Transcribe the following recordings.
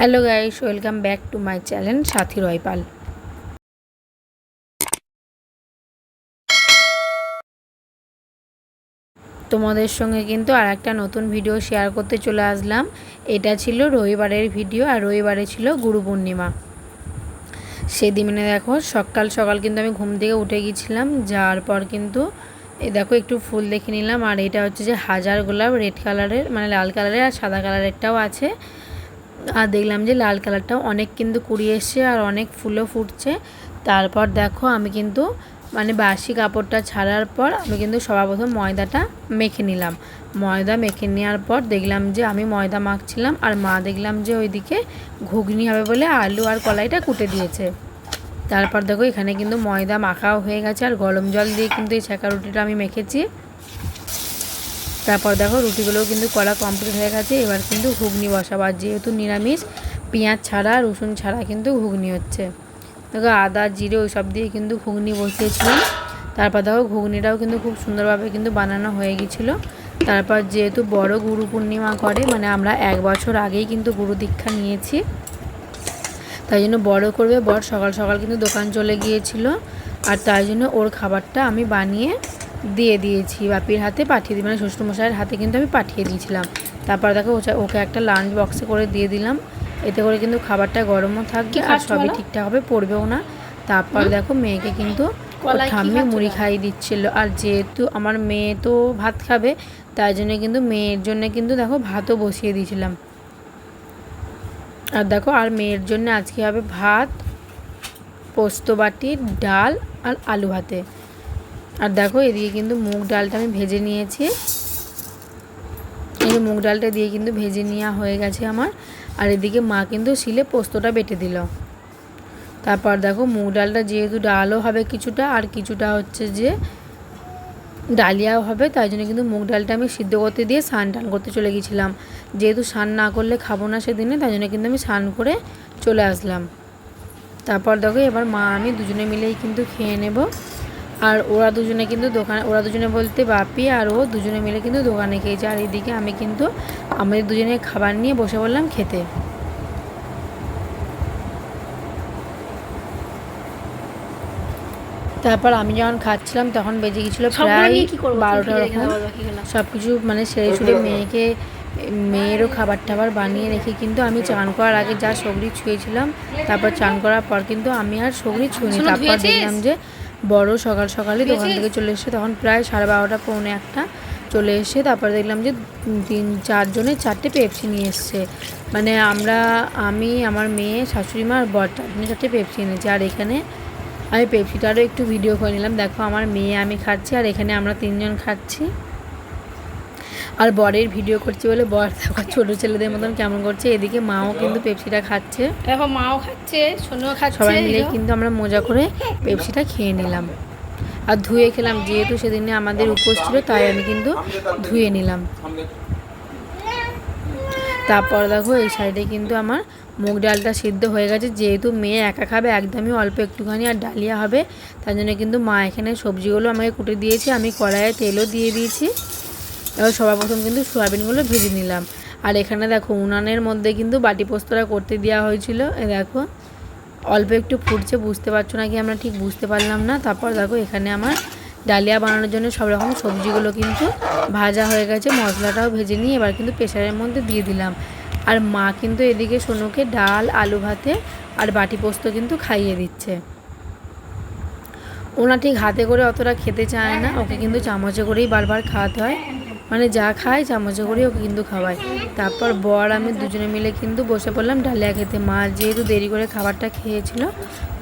Hello guys, welcome back to my channel Sathi Roypal. তোমাদের সঙ্গে কিন্তু আর একটা নতুন ভিডিও শেয়ার করতে চলে আসলাম। এটা ছিল রবিবারের ভিডিও আর রবিবারে ছিল গুরু পূর্ণিমা। সেদিনে দেখো, সকাল সকাল কিন্তু আমি ঘুম থেকে উঠে গিয়েছিলাম যাওয়ার পর কিন্তু এই দেখো একটু ফুল দেখে নিলাম। আর এটা হচ্ছে যে হাজার গোলাপ রেড কালারের মানে লাল কালারের আর সাদা কালারেরটাও আছে। আর দেখলাম যে লাল কালারটাও অনেক কিন্তু কুড়িয়ে এসছে আর অনেক ফুলও ফুটছে। তারপর দেখো আমি কিন্তু মানে বাসি কাপড়টা ছাড়ার পর আমি কিন্তু সর্বপ্রথম ময়দাটা মেখে নিলাম। ময়দা মেখে নেওয়ার পর দেখলাম যে আমি ময়দা মাখছিলাম আর মা দেখলাম যে ওইদিকে ঘুগনি হবে বলে আলু আর কলাইটা কুটে দিয়েছে। তারপর দেখো এখানে কিন্তু ময়দা মাখাও হয়ে গেছে আর গরম জল দিয়ে কিন্তু এই ছেঁকা রুটিটা আমি মেখেছি। তারপর দেখো রুটিগুলোও কিন্তু করা কমপ্লিট হয়ে গেছে। এবার কিন্তু ঘুগনি বসাবার যেহেতু নিরামিষ, পেঁয়াজ ছাড়া, রসুন ছাড়া কিন্তু ঘুগনি হচ্ছে। দেখো আদা, জিরে ওইসব দিয়ে কিন্তু ঘুগনি বসিয়েছিলাম। তারপর দেখো ঘুগনিটাও কিন্তু খুব সুন্দরভাবে কিন্তু বানানো হয়ে গেছিল তারপর যেহেতু বড় গুরু পূর্ণিমা করে মানে আমরা এক বছর আগেই কিন্তু গুরু দীক্ষা নিয়েছি। তাই জন্য বড় করবে, বর সকাল সকাল কিন্তু দোকান চলে গিয়েছিল। আর তাই জন্য ওর খাবারটা আমি বানিয়ে দিয়ে দিয়েছি বাপির হাতে পাঠিয়ে দিই মানে শ্বশুরমশাইয়ের হাতে কিন্তু আমি পাঠিয়ে দিয়েছিলাম। তারপর দেখো ওকে একটা লাঞ্চ বক্সে করে দিয়ে দিলাম। এতে করে কিন্তু খাবারটা গরমও থাকবে আর সবই ঠিকঠাকভাবে পড়বেও না। তারপর দেখো মেয়েকে কিন্তু ঠাম্মি মুড়ি খাইয়ে দিচ্ছিল। আর যেহেতু আমার মেয়ে তো ভাত খাবে তাই জন্য কিন্তু মেয়ের জন্য কিন্তু দেখো ভাতও বসিয়ে দিয়েছিলাম। আর দেখো আর মেয়ের জন্য আজকে হবে ভাত পোস্ত বাটি ডাল আর আলু ভাতে। আর দেখো এদিকে কিন্তু মুগ ডালটা আমি ভেজে নিয়েছি। এই মুগ ডালটা দিয়ে কিন্তু ভেজে নেওয়া হয়ে গেছে আমার। আর এদিকে মা কিন্তু শিলে পোস্তটা বেটে দিল। তারপর দেখো মুগ ডালটা যেহেতু ডালও হবে কিছুটা, আর কিছুটা হচ্ছে যে ডালিয়াও হবে, তাই জন্য কিন্তু মুগ ডালটা আমি সিদ্ধ করতে দিয়ে স্নান টান করতে চলে গেছিলাম। যেহেতু স্নান না করলে খাব না সেদিনে, তাই জন্য কিন্তু আমি স্নান করে চলে আসলাম। তারপর দেখো এবার মা, আমি দুজনে মিলেই কিন্তু খেয়ে নেব। আর ওরা দুজনে কিন্তু দোকানে ওরা দুজনে বলতে বাপি আর ও দুজনে মিলে কিন্তু দোকানে খেয়েছে। আর এদিকে আমি কিন্তু আমাদের দুজনে খাবার নিয়ে বসে পড়লাম খেতে। তারপর আমি যখন খাচ্ছিলাম তখন বেজে গেছিল প্রায় বারোটা রকম সব কিছু মানে সেরে সুরে মেয়েকে মেয়েরও খাবার টাবার বানিয়ে রেখে কিন্তু আমি চান করার আগে যা সগড়ি ছুঁয়েছিলাম তারপর চান করার পর কিন্তু আমি আর সগড়ি ছুঁইনি। তারপর দেখলাম যে বড় সকাল সকালে দোকান থেকে চলে এসে তখন প্রায় সাড়ে বারোটা পৌনে একটা চলে এসে তারপরে দেখলাম যে তিন চারজনে চারটে পেপসি নিয়ে এসছে। মানে আমরা আমি আমার মেয়ে শাশুড়ি মা আর বর চারজনে চারটে পেপসি এনেছি। আর এখানে আমি পেপসিটারও একটু ভিডিও করে নিলাম। দেখো আমার মেয়ে আমি খাচ্ছি আর এখানে আমরা তিনজন খাচ্ছি। আর বরের ভিডিও করছি বলে বর ছোটো ছেলেদের মতন কেমন করছে। এদিকে মাও কিন্তু পেপসিটা খাচ্ছে। দেখো মাও খাচ্ছে সোনুও খাচ্ছে সবাই মিলে কিন্তু আমরা মজা করে পেপসিটা খেয়ে নিলাম। আর ধুয়ে খেলাম যেহেতু সেদিনে আমাদের উপোস ছিল তাই আমি কিন্তু ধুয়ে নিলাম। তারপর দেখো এই সাইডে কিন্তু আমার মুগ ডালটা সিদ্ধ হয়ে গেছে। যেহেতু মেয়ে একা খাবে একদমই অল্প একটুখানি আর ডালিয়া হবে তার জন্য কিন্তু মা এখানে সবজিগুলো আমাকে কুটে দিয়েছে। আমি কড়াইয়ে তেলও দিয়ে দিয়েছি। এবার সবার প্রথম কিন্তু সয়াবিনগুলো ভেজে নিলাম। আর এখানে দেখো উনানের মধ্যে কিন্তু বাটি পোস্তটা করতে দেওয়া হয়েছিল। এ দেখো, অল্প একটু ফুটছে, বুঝতে পারছ না কি আমরা ঠিক বুঝতে পারলাম না? তারপর দেখো এখানে আমার ডালিয়া বানানোর জন্য সব রকম সবজিগুলো কিন্তু ভাজা হয়ে গেছে, মশলাটাও ভেজে নিয়ে এবার কিন্তু প্রেশারের মধ্যে দিয়ে দিলাম। আর মা কিন্তু এদিকে সোনুকে ডাল, আলু ভাতে আর বাটি পোস্ত কিন্তু খাইয়ে দিচ্ছে। ওনা ঠিক হাতে করে অতটা খেতে চায় না, ওকে কিন্তু চামচে করেই বারবার খাওয়াতে হয়। মানে যা খায়, চামচে করেই ওকে কিন্তু খাওয়ায়। তারপর বর, আমি দুজনে মিলে কিন্তু বসে পড়লাম ডালিয়া খেতে। মা যেহেতু দেরি করে খাবারটা খেয়েছিল,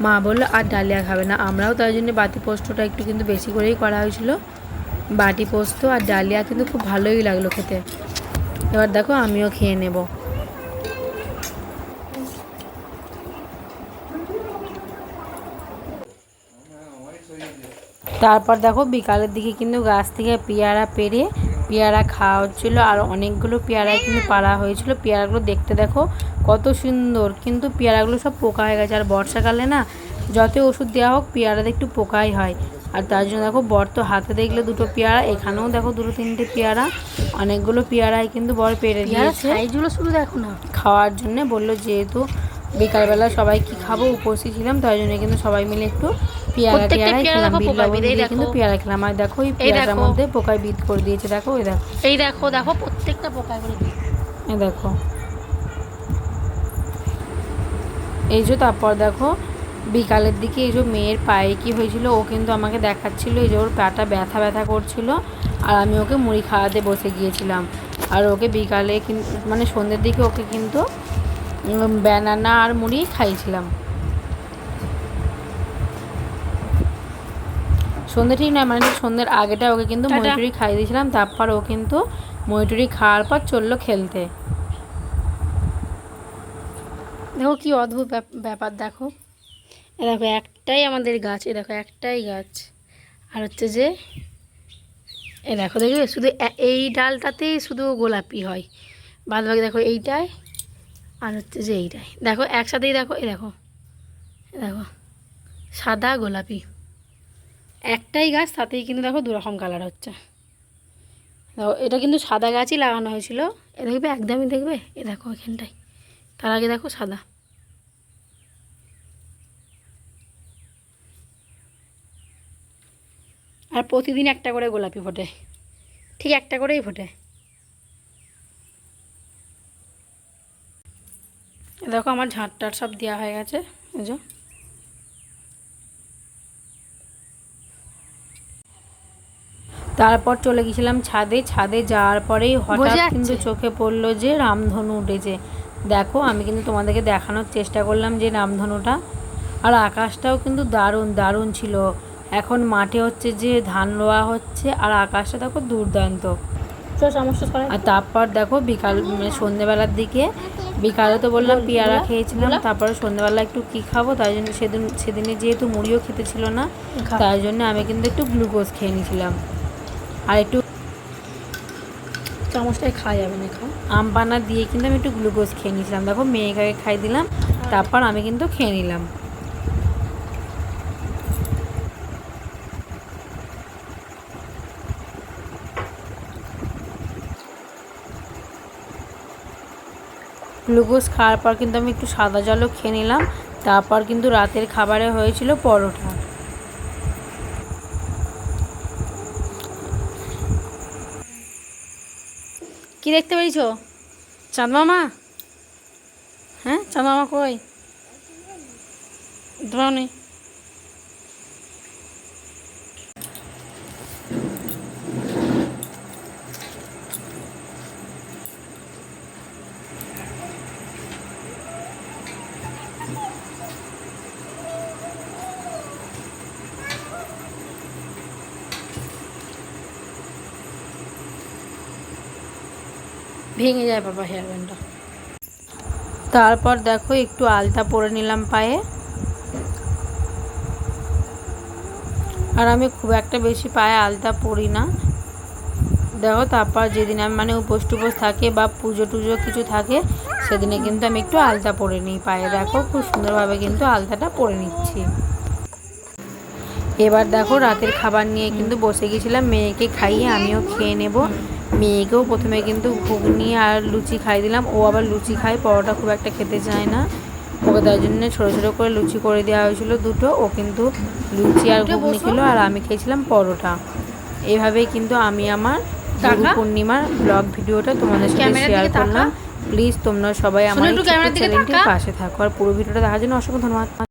মা বলল, আর ডালিয়া খাবে না। আমরাও তাই জন্য বাটি পোস্তটা একটু কিন্তু বেশি করেই করা হয়েছিল। বাটি পোস্ত আর ডালিয়া কিন্তু খুব ভালোই লাগল খেতে। এবার দেখো আমিও খেয়ে নেব। তারপর দেখো বিকালের দিকে কিন্তু গাছ থেকে পেয়ারা পেরে পেয়ারা খাওয়া হচ্ছিল আর অনেকগুলো পেয়ারা কিন্তু পাড়া হয়েছিল। পেয়ারাগুলো দেখতে দেখো কত সুন্দর কিন্তু পেয়ারাগুলো সব পোকা হয়ে গেছে। আর বর্ষাকালে না যত ওষুধ দেওয়া হোক পেয়ারাতে একটু পোকাই হয়। আর তার জন্য দেখো বর তো হাতে দেখলে দুটো পেয়ারা এখানেও দেখো দুটো তিনটে পেয়ারা। অনেকগুলো পেয়ারাই কিন্তু বর পেরে দিয়েছে। সাইজগুলো শুধু দেখো না। খাওয়ার জন্য বলল যেহেতু বিকালবেলা সবাই কি খাব? উপস্থিত ছিলাম তাই জন্য কিন্তু সবাই মিলে একটু পেয়ারা খেলাম বিট লবণ দিয়ে এই কিন্তু পেয়ারা খেলাম। আর দেখো এই এই মধ্যে পোকায় বিট করে দিয়েছে দেখো এই দেখো। এই দেখো দেখো প্রত্যেকটা পোকা করে এই দেখো। এই যে তারপর দেখো বিকালের দিকে এই যে মেয়ের পায়ে কি হয়েছিল ও কিন্তু আমাকে দেখাচ্ছিল এই যে ওর পাটা ব্যথা ব্যথা করছিল আর আমি ওকে মুড়ি খাওয়াতে বসে গিয়েছিলাম। আর ওকে বিকালে মানে সন্ধ্যের দিকে ওকে কিন্তু ব্যানানা আর মুড়ি খাইয়েছিলাম। সন্ধ্যে ঠিক নয় মানে সন্ধ্যের আগেটা ওকে কিন্তু টাটা। মইটুরি খাইয়ে দিয়েছিলাম তারপর ও কিন্তু মইটুরি খাওয়ার পর চলল খেলতে। দেখো কি অদ্ভুত ব্যাপ- ব্যাপার দেখো। এ দেখো একটাই আমাদের গাছ এ দেখো একটাই গাছ। আর হচ্ছে যে এ দেখো দেখবে শুধু এই ডালটাতেই শুধু গোলাপি হয়। বাদ বাকি দেখো এইটাই আর হচ্ছে যে এইটাই। দেখো একসাথেই দেখো এ দেখো এ দেখো সাদা গোলাপি। একটাই গাছ, তাতেই কিন্তু দেখো দুরকম কালার হচ্ছে। দেখো, এটা কিন্তু সাদা গাছই লাগানো হয়েছিল। এ দেখবে, একদমই দেখবে? এ দেখো এখানটায় তার আগে দেখো সাদা। আর প্রতিদিন একটা করে গোলাপি ফোটে। ঠিক একটা করেই ফোটে। দেখো, আমার ঝাঁট টাট সব দেওয়া হয়ে গেছে। এই তারপর চলে গেছিলাম ছাদে। ছাদে যাওয়ার পরেই হঠাৎ কিন্তু চোখে পড়ল যে রামধনু উঠেছে। দেখো আমি কিন্তু তোমাদেরকে দেখানোর চেষ্টা করলাম যে রামধনুটা। আর আকাশটাও কিন্তু দারুণ দারুণ ছিল। এখন মাঠে হচ্ছে যে ধান রোয়া হচ্ছে আর আকাশটা দেখো দুর্দান্ত। আর তারপর দেখো বিকাল মানে সন্ধ্যেবেলার দিকে বিকালে তো বললাম পেয়ারা খেয়েছিলাম তারপরে সন্ধ্যেবেলা একটু কি খাব তাই জন্য সেদিন সেদিনে যেহেতু মুড়িও খেতে ছিল না তাই জন্য আমি কিন্তু একটু গ্লুকোজ খেয়ে নিয়েছিলাম। আর একটু চামচটাই খাওয়া যাবে না খাও আম পানা দিয়ে কিন্তু আমি একটু গ্লুকোজ খেয়ে নিয়েছিলাম। দেখো, মেয়েকে খাই দিলাম, তারপর আমি কিন্তু খেয়ে নিলাম। গ্লুকোজ খাওয়ার পর কিন্তু আমি একটু সাদা জলও খেয়ে নিলাম। তারপর কিন্তু রাতের খাবারে হয়েছিল পরোটা। কি দেখতে পেয়েছ? চাঁদ মামা হ্যাঁ চাঁদ মামা কই? তোমার নেই। ভেঙে যায় বাবা হেয়ার ব্যান্ডটা তারপর দেখো একটু আলতা পরে নিলাম পায়ে। আর আমি খুব একটা বেশি পায়ে আলতা পরি না। দেখো তারপর যেদিন আমি মানে উপোস টুপোস থাকে বা পুজো টুজো কিছু থাকে, সেদিনে কিন্তু আমি একটু আলতা পরে নিই পায়ে। দেখো খুব সুন্দরভাবে কিন্তু আলতাটা পরে নিচ্ছি। এবার দেখো রাতের খাবার নিয়ে কিন্তু বসে গেছিলাম, মেয়েকে খাইয়ে আমিও খেয়ে নেব। মেয়েকেও প্রথমে কিন্তু ঘুগনি আর লুচি খাই দিলাম। ও আবার লুচি খায় পরোটা খুব একটা খেতে চায় না। ওকে তার জন্য ছোটো ছোটো করে লুচি করে দেওয়া হয়েছিল দুটো। ও কিন্তু লুচি আর ঘুগনি খেলো আর আমি খেয়েছিলাম পরোটা। এইভাবেই কিন্তু আমি আমার পূর্ণিমার ব্লগ ভিডিওটা তোমাদের সাথে শেয়ার করলাম। প্লিজ তোমরা সবাই আমার চ্যানেলটির পাশে থাকো। আর পুরো ভিডিওটা দেখার জন্য অসংখ্য ধন্যবাদ।